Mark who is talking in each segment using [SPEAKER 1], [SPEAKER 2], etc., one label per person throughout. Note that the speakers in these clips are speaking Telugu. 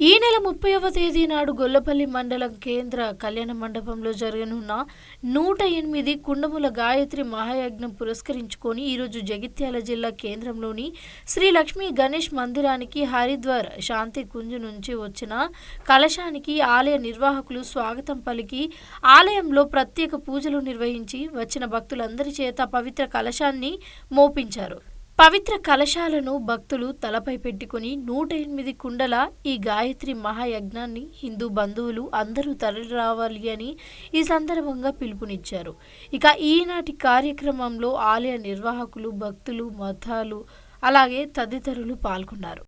[SPEAKER 1] ఈ నెల ముప్పైవ తేదీ నాడు గొల్లపల్లి మండలం కేంద్ర కళ్యాణ మండపంలో జరగనున్న నూట ఎనిమిది కుండముల గాయత్రి మహాయజ్ఞం పురస్కరించుకొని ఈరోజు జగిత్యాల జిల్లా కేంద్రంలోని శ్రీ లక్ష్మీ గణేష్ మందిరానికి హరిద్వార్ శాంతి కుంజ్ నుంచి వచ్చిన కలశానికి ఆలయ నిర్వాహకులు స్వాగతం పలికి ఆలయంలో ప్రత్యేక పూజలు నిర్వహించి వచ్చిన భక్తులందరి చేత పవిత్ర కలశాన్ని మోపించారు. పవిత్ర కలశాలను భక్తులు తలపై పెట్టుకుని నూట ఎనిమిది కుండల ఈ గాయత్రి మహాయజ్ఞాన్ని హిందూ బంధువులు అందరూ తరలిరావాలి అని ఈ సందర్భంగా పిలుపునిచ్చారు. ఇక ఈనాటి కార్యక్రమంలో ఆలయ నిర్వాహకులు భక్తులు మతాలు అలాగే తదితరులు పాల్గొన్నారు.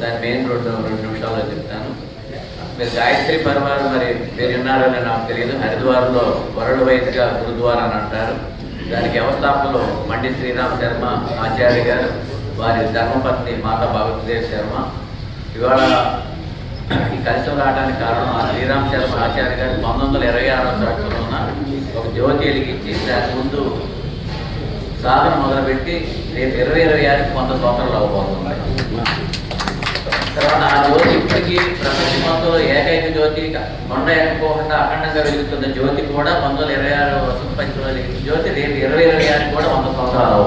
[SPEAKER 2] దాని మెయిన్ రోడ్డు రెండు నిమిషాల్లో చెప్తాను. మీరు గాయత్రి పరివారం మరి మీరు విన్నారని నాకు తెలియదు. హరిద్వార్లో వరల్డ్ వైజ్గా గురుద్వారా అని అంటారు. దానికి వ్యవస్థాపకులు మండి శ్రీరామ్ శర్మ ఆచార్య గారు వారి ధర్మపత్ని మాతా భగవద్దేవ్ శర్మ. ఇవాళ ఈ కలిసి రావడానికి కారణం ఆ శ్రీరామ్ శర్మ ఆచార్య గారు పంతొమ్మిది వందల ఇరవై ఆరో సంవత్సరంలో ఒక జ్యోతి వెలిగించి దాని ముందు సాధన మొదలుపెట్టి రేపు ఇరవై ఇరవై ఆరుకి వంద సంవత్సరాలు అవ్వబోతుంది. తర్వాత ఆ జ్యోతి ఇప్పటికీ ప్రపంచ మొత్తంలో ఏకైక జ్యోతి కొండ ఎక్కకోకుండా అఖండంగా వెలుగుతున్న జ్యోతి కూడా పంతొమ్మిది వందల ఇరవై ఆరు వసంత పంచంలో వెలిగిన జ్యోతి రేపు ఇరవై ఇరవై ఆరు కూడా వంద సంవత్సరాలు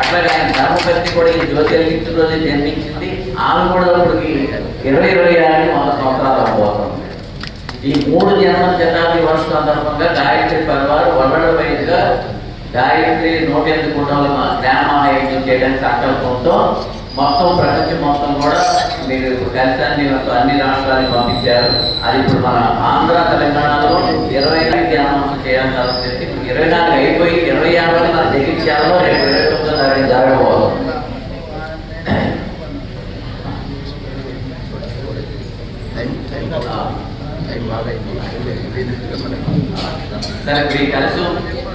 [SPEAKER 2] అట్లాగే ఆయన ధర్మపతి కూడా ఈ జ్యోతి వెలిగించిన రోజు జన్మించింది. ఆమె కూడా ఇప్పటికి ఇరవై ఇరవై ఆరుకి వంద సంవత్సరాలు అవ్వబోతుంది. ఈ మూడు జన్మ శతాబ్ది వర్ష సందర్భంగా గాయత్రి పరివారు వరల్డ్ వైజ్గా గాయత్రి నూట ఎనిమిది కుండాలు జ్ఞానమాయజ్ఞం చేయడానికి సంకల్పంతో మొత్తం ప్రపంచం మొత్తం కూడా మీరు కలిసాన్ని అన్ని రాష్ట్రాలకు పంపించారు. అది ఇప్పుడు మన ఆంధ్ర తెలంగాణలో ఇరవై నాలుగు ధ్యానం ఇప్పుడు ఇరవై నాలుగు అయిపోయి ఇరవై ఆరు మన జగిత్యాలలో రేపు ఇరవై తొమ్మిదో తారీఖు జరగబోతుంది సరే మీరు కలిసి.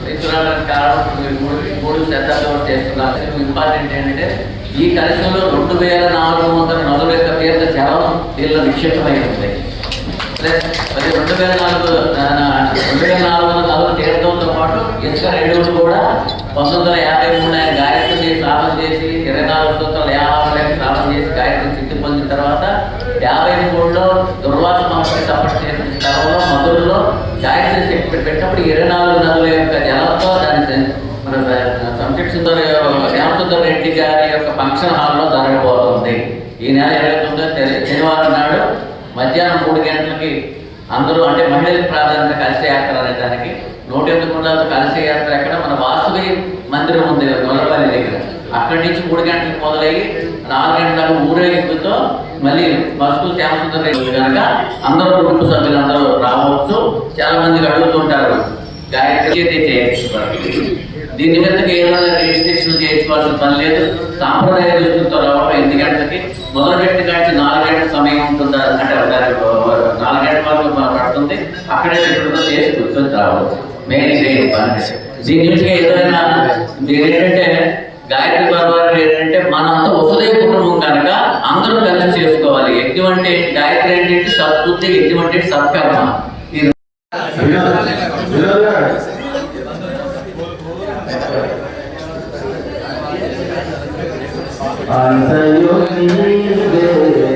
[SPEAKER 2] తీసుకురావడానికి కారణం మీరు మూడు మూడు మూడు శతాబ్దం చేస్తున్నారు. ఇంపార్టెంట్ ఏంటంటే ఈ కలశంలో రెండు వేల నాలుగు వందల నలభై యొక్క పేర్ల చరం వీళ్ళ నిక్షిప్తమై ఉంది. అది రెండు వేల నాలుగు రెండు వేల నాలుగు వందల నలభై తీర్థంతో పాటు ఇసుక రేణువులు కూడా పంతొమ్మిది వందల యాభై మూడు ఆయన గాయత్రి స్నానం చేసి ఇరవై నాలుగు సంవత్సరాల యాభై స్నానం చేసి గాయత్రి సిద్ధి పొందిన తర్వాత యాభై మూడులో దుర్వాస మహర్షి తపస్సు చేసిన స్థలంలో మధురలో గాయత్రి శక్తి పెట్టినప్పుడు ఇరవై నాలుగు నదుల యొక్క జలంతో దాన్ని మన రామచంద్ర రెడ్డి గారి యొక్క ఫంక్షన్ హాల్లో జరగబోతుంది. ఈ నెల ఇరవై తొమ్మిదో శనివారం నాడు మధ్యాహ్నం మూడు గంటలకి అందరూ అంటే మహిళలకు ప్రాధాన్యత కలిసి యాత్ర అనే దానికి నూట ఎనిమిది గుండాలతో కలిసి యాత్ర ఎక్కడ? మన వాసవి మందిరం ఉంది కదా గొల్లపల్లి దగ్గర. అక్కడి నుంచి మూడు గంటలకు మొదలయ్యి నాలుగు గంటలకు ఊరేగింపుతో మళ్ళీ బస్సు శ్యామసుందర్ రెడ్డి కనుక అందరూ కుటుంబ సభ్యులు అందరూ రావచ్చు. చాలా మందికి అడుగుతుంటారు గాయత్రి అయితే చేయొచ్చు దీని మీదకి ఏమైనా రిజిస్ట్రేషన్ చేయించుకోవాల్సిన పని లేదు? సాంప్రదాయ దుస్తులతో రావడం ఎన్ని గంటలకి మొదలు పెట్టి కాచి నాలుగు గంటల సమయం ఉంటుందా? అంటే నాలుగు గంటల వరకు మనం పడుతుంది. అక్కడే ఇప్పుడు చేసి కూర్చొని రావచ్చు మెయిన్ చేయని పని. దీని నుంచి ఏదైనా ఏంటంటే గాయత్రి పర్వాలు ఏంటంటే మనంతా వసుదే కుటుంబం కనుక అందరూ కలిసి చేసుకోవాలి. ఎటువంటి గాయత్రి ఏంటంటే సద్బుద్ధి ఎటువంటి సత్కర్మ? أنت
[SPEAKER 3] يحيي بها